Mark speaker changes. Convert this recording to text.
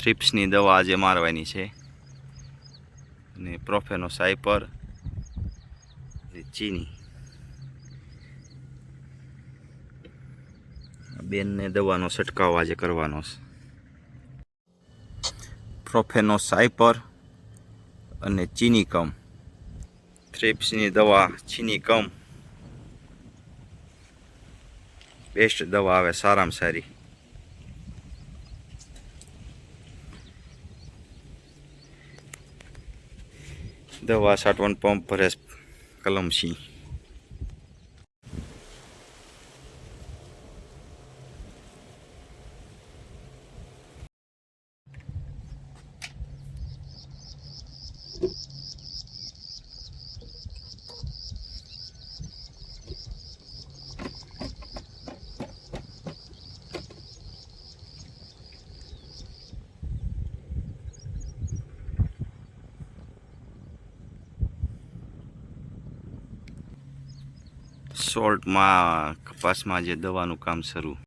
Speaker 1: થ્રિપ્સની દવા આજે મારવાની છે. અને પ્રોફેનો સાયપર ચીની. બેનને દવાનો છંટકાવ આજે કરવાનો છે. પ્રોફેનો સાયપર અને ચીની કમ. થ્રિપ્સની દવા, ચીની કમ. બેસ્ટ દવા આવે સારામાં સારી. દવા સાટવણ પંપ ભરેશ કલમસિંહ સોલ્ટમાં કપાસમાં જે દવાનું કામ શરૂ.